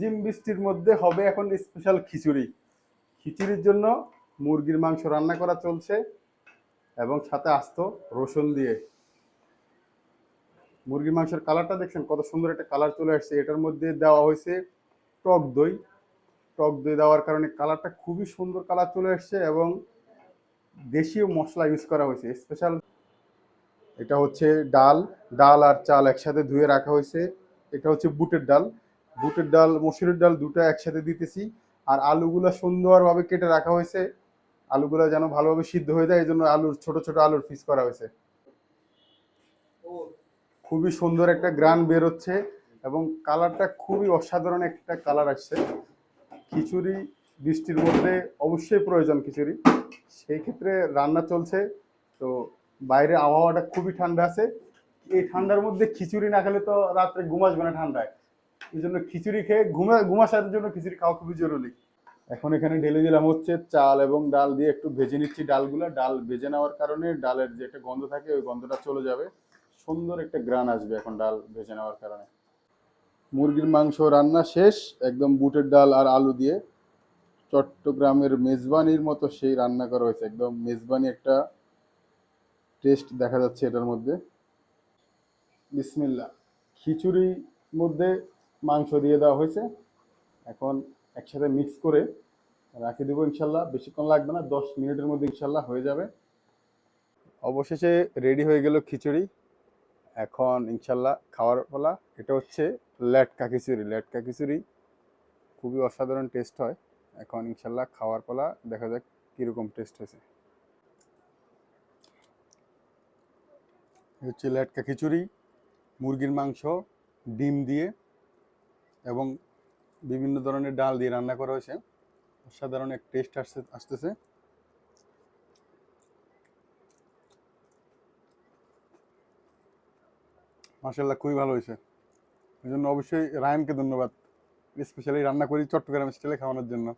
রিমঝিম বৃষ্টির মধ্যে হবে এখন স্পেশাল খিচুড়ি। খিচুড়ির জন্য মুরগির মাংস রান্না করা চলছে এবং সাথে আস্ত রসুন দিয়ে। মুরগির মাংসের কালারটা দেখছেন, কত সুন্দর একটা কালার চলে আসছে। এটার মধ্যে দেওয়া হয়েছে টক দই। টক দই দেওয়ার কারণে কালারটা খুবই সুন্দর কালার চলে আসছে এবং দেশীয় মশলা ইউজ করা হয়েছে। স্পেশাল এটা হচ্ছে ডাল ডাল আর চাল একসাথে ধুয়ে রাখা হয়েছে। এটা হচ্ছে বুটের ডাল। বুটের ডাল, মসুরের ডাল দুটো একসাথে দিতেছি। আর আলুগুলো সুন্দরভাবে কেটে রাখা হয়েছে। আলুগুলো যেন ভালোভাবে সিদ্ধ হয়ে যায় এই জন্য আলুর, ছোট ছোট আলুর পিস করা হয়েছে। খুবই সুন্দর একটা গ্রান বের হচ্ছে এবং কালারটা খুবই অসাধারণ একটা কালার আসছে। খিচুড়ি বৃষ্টির মধ্যে অবশ্যই প্রয়োজন খিচুড়ি। সেই ক্ষেত্রে রান্না চলছে। তো বাইরে আবহাওয়াটা খুবই ঠান্ডা আছে। এই ঠান্ডার মধ্যে খিচুড়ি না খেলে তো রাত্রে ঘুম আসবে না ঠান্ডায়। এই জন্য খিচুড়ি খেয়ে ঘুমা, ঘুমাসার জন্য খিচুড়ি খাওয়া খুবই জরুরি। এখন এখানে ঢেলে দিলাম হচ্ছে চাল এবং ডাল দিয়ে একটু ভেজে নিচ্ছি ডালগুলো। ডাল ভেজে নেওয়ার কারণে ডালের যে একটা গন্ধ থাকে, ওই গন্ধটা চলে যাবে। সুন্দর একটা গ্রান আসবে এখন ডাল ভেজে নেওয়ার কারণে। মুরগির মাংস রান্না শেষ, একদম বুটের ডাল আর আলু দিয়ে। চট্টগ্রামের মেজবানির মতো সেই রান্না করা হয়েছে একদম মেজবানি একটা টেস্ট দেখা যাচ্ছে এটার মধ্যে। বিসমিল্লা খিচুড়ির মধ্যে মাংস দিয়ে দেওয়া হয়েছে। এখন একসাথে মিক্স করে রাখি দেবো ইনশাল্লাহ। বেশিক্ষণ লাগবে না, দশ মিনিটের মধ্যে ইনশাল্লাহ হয়ে যাবে। অবশেষে রেডি হয়ে গেল খিচুড়ি। এখন ইনশাল্লাহ খাওয়ার পালা। এটা হচ্ছে ল্যাটকা খিচুড়ি। ল্যাটকা খিচুড়ি খুবই অসাধারণ টেস্ট হয়। এখন ইনশাল্লাহ খাওয়ার পালা। দেখা যাক কীরকম টেস্ট হয়েছে। হচ্ছে ল্যাটকা খিচুড়ি। মুরগির মাংস, ডিম দিয়ে এবং বিভিন্ন ধরনের ডাল দিয়ে রান্না করা হয়েছে। অসাধারণ এক টেস্ট আসছে, আসতেছে। মার্শাল্লাহ খুবই ভালো হয়েছে। এই জন্য অবশ্যই রায়নকে ধন্যবাদ। স্পেশালি রান্না করি চট্টগ্রাম স্টাইলে খাওয়ানোর জন্য।